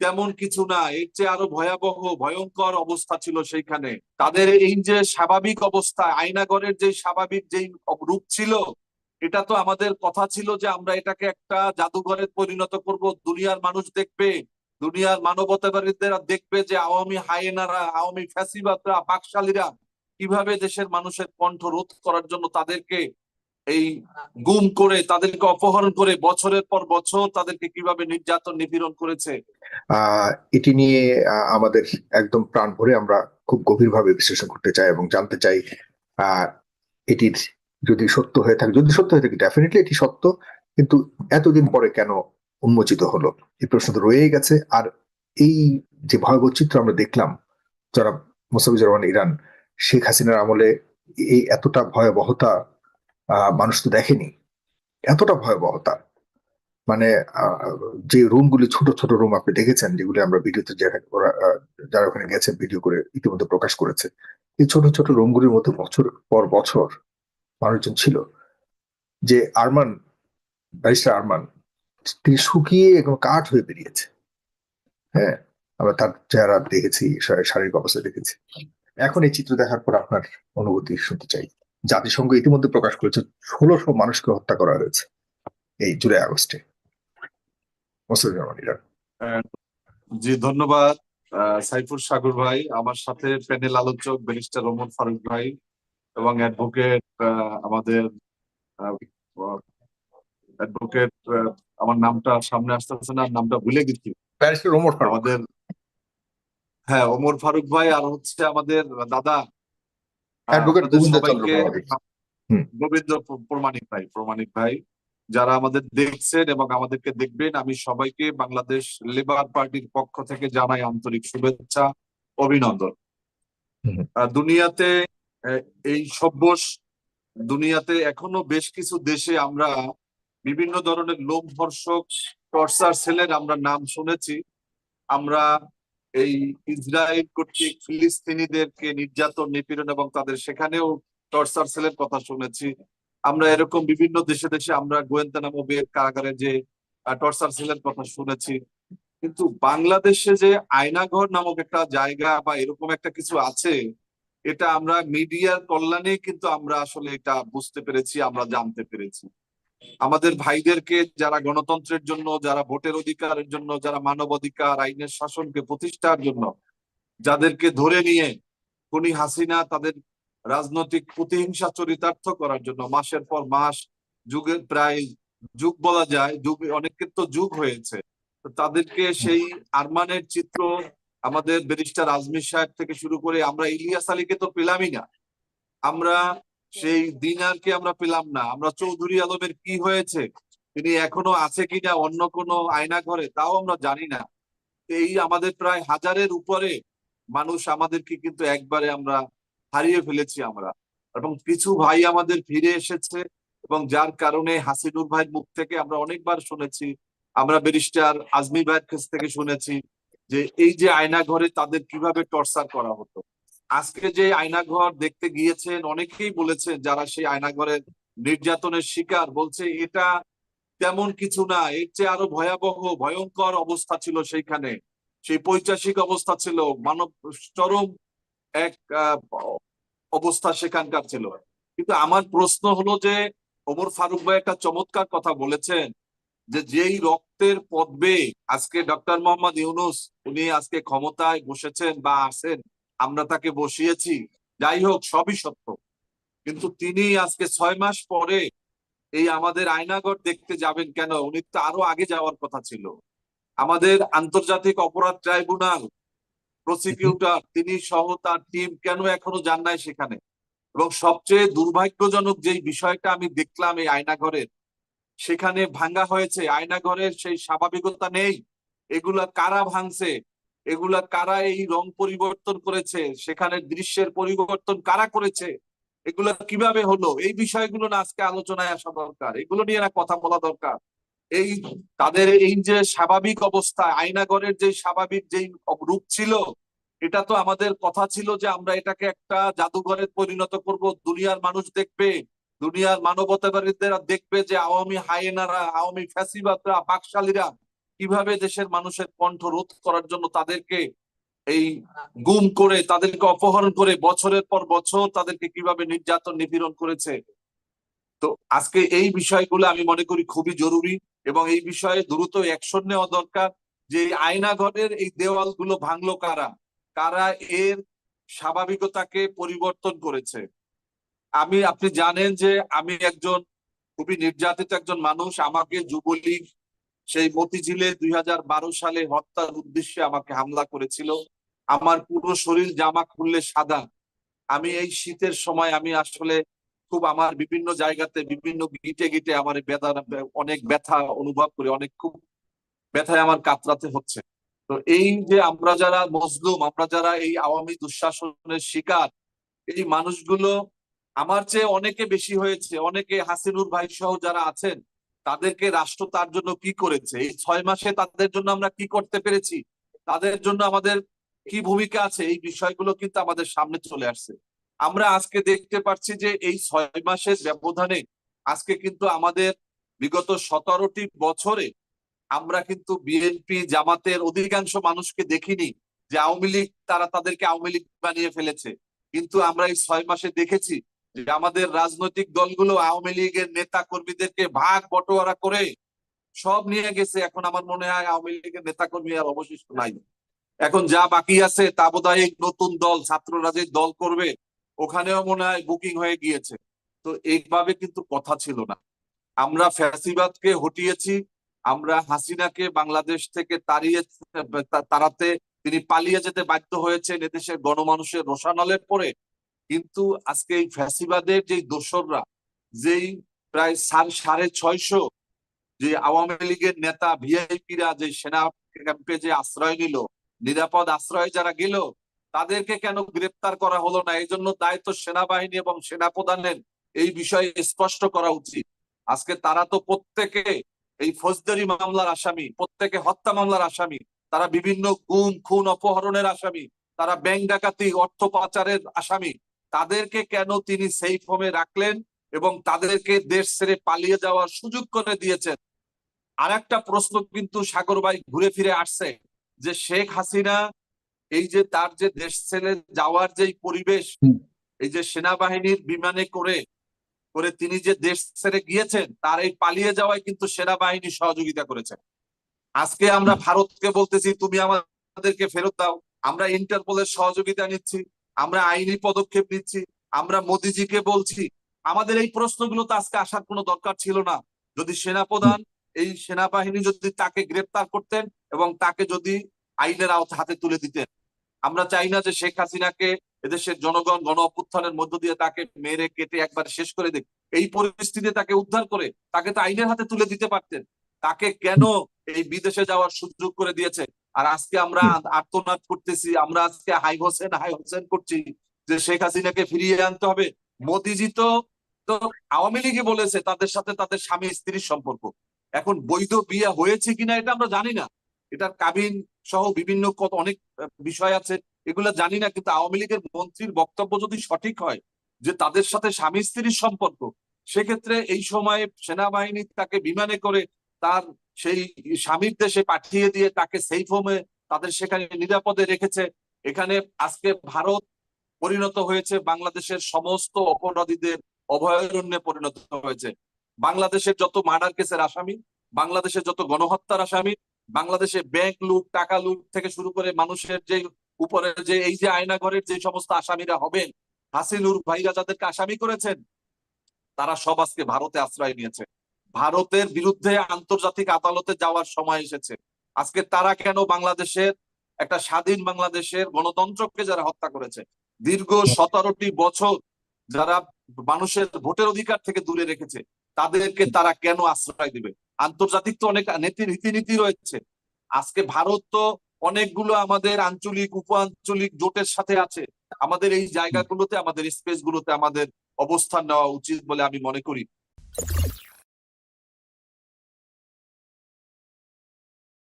তেমন কিছু না, এর চেয়ে আরও ভয়াবহ, ভয়ঙ্কর অবস্থা ছিল সেইখানে। তাদের এই যে স্বাভাবিক অবস্থা, আয়নাগরের যে স্বাভাবিক যে রূপ ছিল, এটা তো আমাদের কথা ছিল যে আমরা এটাকে একটা জাদুঘরে পরিণত করব। দুনিয়ার মানুষ দেখবে, দুনিয়ার মানবতাবাদীরা দেখবে যে আওয়ামী হায়েনারা, আওয়ামী ফ্যাসিবাদরা, বাকশালীরা কীভাবে দেশের মানুষের কণ্ঠ রোধ করার জন্য তাদেরকে এই গুম করে তাদেরকে অপহরণ করে বছরের পর বছর তাদেরকে কীভাবে নির্যাতন নিপীড়ন করেছে? এটি নিয়ে আমাদের একদম প্রাণ ভরে আমরা খুব গভীরভাবে বিশ্লেষণ করতে চাই এবং জানতে চাই এটির যদি সত্য হয়ে থাকে, যদি সত্য হয়ে থাকে ডেফিনেটলি এটি সত্য, কিন্তু এতদিন পরে কেন উন্মোচিত হলো? এই প্রশ্ন তো রয়েই গেছে। আর এই যে ভয়াবহ চিত্র আমরা দেখলাম, যারা মুসাফিজুর রহমান, ইরান, শেখ হাসিনার আমলে এই এতটা ভয়াবহতা মানুষ তো দেখেনি। এতটা ভয়াবহতা মানে যে রুমগুলি, ছোট ছোট রুম আপনি দেখেছেন, যেগুলি আমরা ভিডিওতে যারা ওখানে গেছেন, ভিডিও করে ইতিমধ্যে প্রকাশ করেছে, এই ছোট ছোট রুমগুলির মধ্যে বছর পর বছর মানুষজন ছিল। যে আরমান, ব্যারিস্টার আরমান, তিনি শুকিয়ে এবং কাঠ হয়ে বেরিয়েছে। হ্যাঁ আমরা তার চেহারা দেখেছি শারীরিক অবস্থা দেখেছি। এখন এই চিত্র দেখার পর আপনার অনুভূতি শুনতে চাই। জাতিসংঘ ইতিমধ্যে প্রকাশ করেছে ষোলোশো মানুষকে হত্যা করা হয়েছে এই জুলাই আগস্টে। জি ধন্যবাদ সাইফুর সাগর ভাই। আমার সাথে প্যানেল আলোচক ব্যারিস্টার ওমর ফারুক ভাই এবং অ্যাডভোকেট আমাদের অ্যাডভোকেট আমার নামটা সামনে আসতেছে না নামটা ভুলে গেছি। ব্যারিস্টার ওমর আমাদের হ্যাঁ ওমর ফারুক ভাই আর হচ্ছে আমাদের দাদা অ্যাডভোকেট গোবিন্দ প্রমাণিক। ভাই প্রমাণিক ভাই যারা আমাদের দেখছেন এবং আমাদেরকে দেখবেন আমি সবাইকে বাংলাদেশ লেবার পার্টির পক্ষ থেকে জানাই আন্তরিক শুভেচ্ছা অভিনন্দন। দুনিয়াতে এই সভ্য স- দুনিয়াতে এখনও বেশ কিছু দেশে আমরা বিভিন্ন ধরনের লোমহর্ষক টর্চার সেলের আমরা নাম শুনেছি। আমরা এই ইসরায়েল কর্তৃক ফিলিস্তিনিদেরকে নির্যাতন, নিপীড়ন এবং তাদের সেখানেও টর্চার সেলের কথা শুনেছি। আমরা এরকম বিভিন্ন দেশে দেশে আমরা গোয়েন্দানামা কারাগারে যে টর্চার সেলের কথা শুনেছি। কিন্তু বাংলাদেশে যে আয়নাঘর নামক একটা জায়গা বা এরকম একটা কিছু আছে, এটা আমরা মিডিয়ার কল্যাণে কিন্তু আমরা আসলে এটা বুঝতে পেরেছি, আমরা জানতে পেরেছি। আমাদের ভাইদেরকে যারা গণতন্ত্রের জন্য, যারা ভোটের অধিকারের জন্য, যারা মানব অধিকার আইনের শাসনকে প্রতিষ্ঠার জন্য, যাদেরকে ধরে নিয়ে খুনি হাসিনা তাদের রাজনৈতিক প্রতিহিংসা চরিতার্থ করার জন্য মাসের পর মাস যুগের প্রায় যুগ বলা যায়, যুগ অনেকের তো যুগ হয়েছে। তাদেরকে সেই আরমানের চিত্র আমাদের ব্যারিস্টার আজমির সাহেব থেকে শুরু করে আমরা ইলিয়াস আলীকে তো পেলামই না। আমরা সেই দিনারকে আমরা পেলাম না। আমরা চৌধুরী আলমের কি হয়েছে, তিনি এখনও আছে কিনা অন্য কোনো আয়না ঘরে, তাও আমরা জানি না। এই আমাদের প্রায় হাজারের উপরে মানুষ আমাদেরকে কিন্তু একবারে আমরা হারিয়ে ফেলেছি আমরা। এবং কিছু ভাই আমাদের ফিরে এসেছে এবং যার কারণে হাসিনুর ভাইয়ের মুখ থেকে আমরা অনেকবার শুনেছি, আমরা ব্যারিস্টার আজমি ভাইয়ের কাছ থেকে শুনেছি যে এই যে আয়না ঘরে তাদের কীভাবে টর্চার করা হতো। আজকে যে আয়নাঘর দেখতে গিয়েছেন, অনেকেই বলেছেন যারা সেই আয়নাঘরের নির্যাতনের শিকার বলছে এটা তেমন কিছু না, এর চেয়ে আরও ভয়াবহ, ভয়ঙ্কর অবস্থা ছিল সেইখানে। সেই পৈচাসিক অবস্থা ছিল, মানব চরম এক অবস্থা সেখানকার ছিল। কিন্তু আমার প্রশ্ন হলো যে, ওমর ফারুক ভাই একটা চমৎকার কথা বলেছেন যে যেই রক্তের পদ্মে আজকে ডক্টর মোহাম্মদ ইউনুস, উনি আজকে ক্ষমতায় বসেছেন বা আছেন আমরা তাকে বসিয়েছি, যাই হোক, সবই সত্য। কিন্তু তিনি আজকে ছয় মাস পরে এই আমাদের আয়নাগর দেখতে যাবেন কেন? উনি তো আরও আগে যাওয়ার কথা ছিল। আমাদের আন্তর্জাতিক অপরাধ ট্রাইব্যুনাল, প্রসিকিউটর, তিনি সহ তার টিম কেন এখনও যান নাই সেখানে? এবং সবচেয়ে দুর্ভাগ্যজনক যেই বিষয়টা আমি দেখলাম এই আয়নাঘরের সেখানে ভাঙ্গা হয়েছে। আয়নাঘরের সেই স্বাভাবিকতা নেই। এগুলা কারা ভাঙছে? এগুলা কারা এই রং পরিবর্তন করেছে? সেখানে দৃশ্যের পরিবর্তন কারা করেছে? এগুলা কীভাবে হলো? এই বিষয়গুলো না আজকে আলোচনায় আসা দরকার। এগুলো নিয়ে না কথা বলা দরকার। এই তাদের এই যে স্বাভাবিক অবস্থা, আয়নাগরের যে স্বাভাবিক যে রূপ ছিল, এটা তো আমাদের কথা ছিল যে আমরা এটাকে একটা জাদুঘরে পরিণত করব। দুনিয়ার মানুষ দেখবে, দুনিয়ার মানবতাবাদীরা দেখবে যে আওয়ামী হায়েনারা, আওয়ামী ফ্যাসিবাদরা, বাকশালীরা কীভাবে দেশের মানুষের কণ্ঠ রোধ করার জন্য তাদেরকে এই গুম করে, তাদেরকে অপহরণ করে বছরের পর বছর তাদেরকে কীভাবে নির্যাতন নিপীড়ন করেছে? তো আজকে এই বিষয়গুলো আমি মনে করি খুবই জরুরি এবং এই বিষয়ে দ্রুত অ্যাকশন নেওয়া দরকার যে আয়নাঘরের এই দেওয়ালগুলো ভাঙলো কারা? কারা এর স্বাভাবিকতাকে পরিবর্তন করেছে? আমি, আপনি জানেন যে আমি একজন খুবই নির্যাতিত একজন মানুষ, আমাকে যুবলীগ সেই মতিঝিলে দুই হাজার বারো সালে হত্যার উদ্দেশ্যে আমাকে হামলা করেছিল। আমার পুরো শরীর জামা খুললে সাদা। আমি এই শীতের সময় আমি আসলে খুব আমার বিভিন্ন জায়গাতে, বিভিন্ন গিটে গিটে আমার ব্যথা, অনেক ব্যথা অনুভব করি, অনেক খুব ব্যথায় আমার কাতরাতে হচ্ছে। তো এই যে আমরা যারা মজলুম, আমরা যারা এই আওয়ামী দুঃশাসনের শিকার, এই মানুষগুলো আমার চেয়ে অনেকে বেশি হয়েছে। অনেকে হাসিনুর ভাই সহ যারা আছেন তাদেরকে রাষ্ট্র তার জন্য কি করেছে? এই ছয় মাসে তাদের জন্য আমরা কি করতে পেরেছি? তাদের জন্য আমাদের কি ভূমিকা আছে? এই বিষয়গুলো কিন্তু আমাদের সামনে চলে আসছে। আমরা আজকে দেখতে পাচ্ছি যে এই ছয় মাসের ব্যবধানে আজকে কিন্তু আমাদের বিগত সতেরোটি বছরে আমরা কিন্তু বিএনপি জামাতের অধিকাংশ মানুষকে দেখিনি যে আওয়ামী লীগ, তারা তাদেরকে আওয়ামী লীগ বানিয়ে ফেলেছে। কিন্তু আমরা এই ছয় মাসে দেখেছি যে আমাদের রাজনৈতিক দলগুলো আওয়ামী লীগের নেতা কর্মীদেরকে ভাগ বটোয়ারা করে সব নিয়ে গেছে। এখন আমার মনে হয় আওয়ামী লীগের নেতা কর্মী আর অবশিষ্ট নাই। এখন যা বাকি আছে তা বোধহয় নতুন দল, ছাত্ররা যে দল করবে, ওখানেও মনে হয় বুকিং হয়ে গিয়েছে। তো এইভাবে কিন্তু কথা ছিল না। আমরা ফ্যাসিবাদকে হটিয়েছি, আমরা হাসিনাকে বাংলাদেশ থেকে তাড়িয়ে, তাড়াতে তিনি পালিয়ে যেতে বাধ্য হয়েছেন এদেশের গণমানুষের রোষানলের পরে। কিন্তু আজকে এই ফ্যাসিবাদের যে দোসররা, যেই প্রায় সাড়ে ছয়শো যে আওয়ামী লীগের নেতা, ভিআইপিরা যে সেনা ক্যাম্পে যে আশ্রয় নিল, নিরাপদ আশ্রয়ে যারা গেল, তাদেরকে কেন গ্রেপ্তার করা হলো না? এই জন্য দায়িত্ব সেনাবাহিনী এবং সেনা প্রধানের এই বিষয়ে স্পষ্ট করা উচিত। আজকে তারা তো প্রত্যেকে এই ফৌজদারি মামলার আসামি, প্রত্যেকে হত্যা মামলার আসামি। তারা বিভিন্ন গুম, খুন, অপহরণের আসামি। তারা ব্যাংক ডাকাতি, অর্থ পাচারের আসামি। তাদেরকে কেন তিনি সেফ হোমে রাখলেন এবং তাদেরকে দেশ ছেড়ে পালিয়ে যাওয়ার সুযোগ করে দিয়েছেন? আর একটা প্রশ্ন কিন্তু সাগর ভাই ঘুরে ফিরে আসছে যে শেখ হাসিনা এই যে তার যে দেশ ছেড়ে যাওয়ার যে পরিবেশ এই যে সেনাবাহিনীর বিমানে করে করে তিনি যে দেশ ছেড়ে গিয়েছেন তার এই পালিয়ে যাওয়ায় কিন্তু সেনাবাহিনী সহযোগিতা করেছে। আজকে আমরা ভারতকে বলতেছি তুমি আমাদেরকে ফেরত দাও আমরা ইন্টারপোলের সহযোগিতা নিচ্ছি। আমরা আইনি পদক্ষেপ নিচ্ছি, আমরা মোদিজিকে বলছি। আমাদের এই প্রশ্নগুলো তো আজকে আসার কোনো দরকার ছিল না। যদি সেনাপ্রধান এই সেনাবাহিনী যদি তাকে গ্রেপ্তার করতেন এবং তাকে যদি আইনের আওতা হাতে তুলে দিতেন। আমরা চাই না যে শেখ হাসিনাকে এদেশের জনগণ, গণ অভ্যুত্থানের মধ্য দিয়ে তাকে মেরে, কেটে একবার শেষ করে দিক। এই পরিস্থিতিতে তাকে উদ্ধার করে তাকে তো আইনের হাতে তুলে দিতে পারতেন। তাকে কেন এই বিদেশে যাওয়ার সুযোগ করে দিয়েছে। আর আজকে আমরা আর্তনাদ করতেছি আমরা আজকে হাই হোসেন হাই হোসেন করছি যে শেখ হাসিনাকে ফিরিয়ে আনতে হবে। মোদিজি তো তো আওয়ামী লীগে বলেছে তাদের সাথে তাদের স্বামী স্ত্রীর সম্পর্ক। এখন বৈধ বিয়ে হয়েছে কিনা এটা আমরা জানি না। এটার কাবিন সহ বিভিন্ন কত অনেক বিষয় আছে। এগুলো জানি না কিন্তু আওয়ামী লীগের মন্ত্রীর বক্তব্য যদি সঠিক হয় যে তাদের সাথে স্বামী স্ত্রীর সম্পর্ক সেক্ষেত্রে এই সময়ে সেনাবাহিনী তাকে বিমানে করে তার সেই স্বামীর দেশে পাঠিয়ে দিয়ে তাকে সেফ হোমে তাদের সেখানে নিরাপদে রেখেছে। এখানে আজকে ভারত পরিণত হয়েছে, বাংলাদেশের সমস্ত অপরাধীদের অভয়ারণ্যে পরিণত হয়েছে। বাংলাদেশের যত মার্ডার কেসের আসামি, বাংলাদেশের যত গণহত্যার আসামি, বাংলাদেশে ব্যাংক লুট, টাকা লুট থেকে শুরু করে মানুষের যে উপরে যে এই যে আয়নাঘরের যে সমস্ত আসামিরা হবেন, হাসিনুর ভাইরা যাদেরকে আসামি করেছেন, তারা সব আজকে ভারতে আশ্রয় নিয়েছে। ভারতের বিরুদ্ধে আন্তর্জাতিক আদালতে যাওয়ার সময় এসেছে। আজকে তারা কেন বাংলাদেশের, একটা স্বাধীন বাংলাদেশের গণতন্ত্রকে যারা হত্যা করেছে? দীর্ঘ সতেরোটি বছর যারা মানুষের ভোটের অধিকার থেকে দূরে রেখেছে, তাদেরকে তারা কেন আশ্রয় দিবে? আন্তর্জাতিক তো অনেক নীতি, রীতিনীতি রয়েছে। আজকে ভারত তো অনেকগুলো আমাদের আঞ্চলিক উপ আঞ্চলিক জোটের সাথে আছে। আমাদের এই জায়গাগুলোতে, আমাদের স্পেস গুলোতে আমাদের অবস্থান নেওয়া উচিত বলে আমি মনে করি।